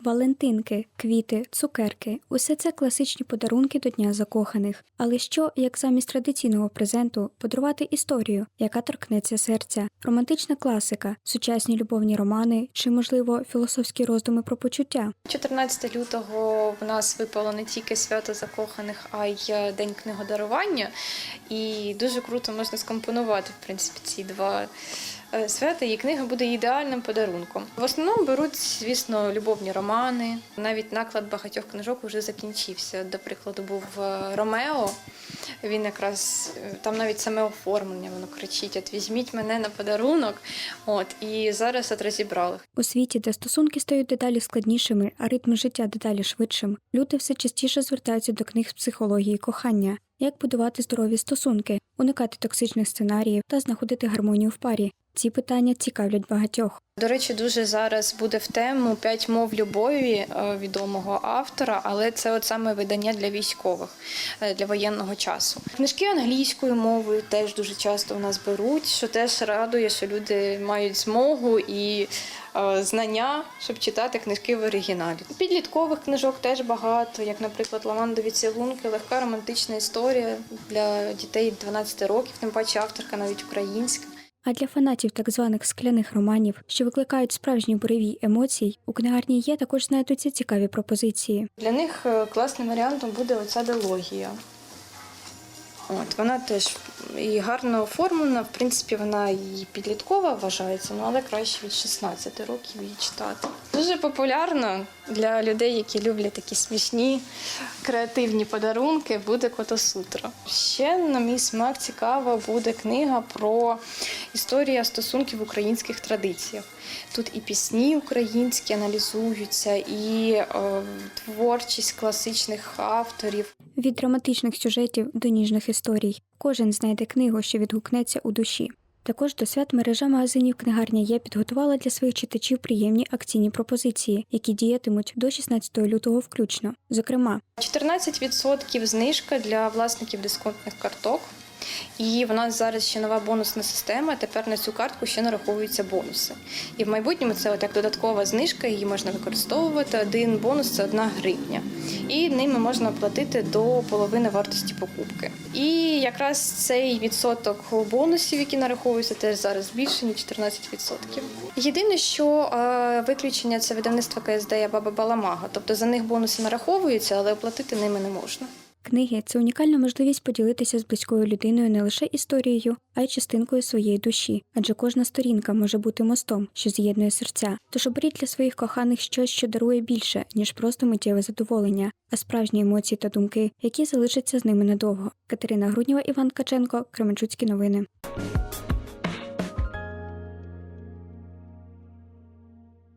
Валентинки, квіти, цукерки усе це класичні подарунки до Дня закоханих. Але що, як замість традиційного презенту, подарувати історію, яка торкнеться серця, романтична класика, сучасні любовні романи чи, можливо, філософські роздуми про почуття? 14 лютого в нас випало не тільки свято закоханих, а й е, день книгодарування. І дуже круто можна скомпонувати в принципі ці два свята. І книга буде ідеальним подарунком. В основному беруть, звісно, любовні романи. Навіть наклад багатьох книжок вже закінчився. До прикладу, був е, Ромео. Він якраз е, там навіть саме оформлення воно кричить: От візьміть мене на подарунок. От і зараз от розібрали. У світі, де стосунки стають дедалі складнішими, а ритм життя дедалі швидшим, люди все частіше звертаються до книг з психології кохання, як будувати здорові стосунки, уникати токсичних сценаріїв та знаходити гармонію в парі. Ці питання цікавлять багатьох. До речі, дуже зараз буде в тему п'ять мов любові е, відомого автора, але це от саме видання для військових е, для воєнного часу. Книжки англійською мовою теж дуже часто у нас беруть, що теж радує, що люди мають змогу і знання, щоб читати книжки в оригіналі. Підліткових книжок теж багато, як, наприклад, Лавандові цілунки, легка романтична історія для дітей 12 років, тим паче авторка навіть українська. А для фанатів так званих скляних романів, що викликають справжні буреві емоцій, у книгарні є також знайдуться цікаві пропозиції. Для них е, класним варіантом буде оця дилогія. От, вона теж і гарно оформлена, в принципі, вона і підліткова вважається, ну, але краще від 16 років її читати. Дуже популярно для людей, які люблять такі смішні, креативні подарунки, буде Котосутра. Ще, на мій смак, цікава буде книга про історію стосунків в українських традиціях. Тут і пісні українські аналізуються, і е, творчість класичних авторів. Від драматичних сюжетів до ніжних історій. Кожен знайде книгу, що відгукнеться у душі. Також до свят мережа магазинів книгарня є підготувала для своїх читачів приємні акційні пропозиції, які діятимуть до 16 лютого включно. Зокрема, 14% знижка для власників дисконтних карток. І в нас зараз ще нова бонусна система. Тепер на цю картку ще нараховуються бонуси. І в майбутньому це от як додаткова знижка, її можна використовувати. Один бонус це одна гривня. І ними можна оплатити до половини вартості покупки. І якраз цей відсоток бонусів, які нараховуються, теж зараз більше ніж 14%. Єдине, що е, виключення це видавництво КСД Баба Баламага. Тобто за них бонуси нараховуються, але оплатити ними не можна. Книги це унікальна можливість поділитися з близькою людиною не лише історією, а й частинкою своєї душі, адже кожна сторінка може бути мостом, що з'єднує серця. Тож оберіть для своїх коханих щось, що дарує більше, ніж просто миттєве задоволення, а справжні емоції та думки, які залишаться з ними надовго. Катерина Груднєва, Іван Каченко, Кременчуцькі новини.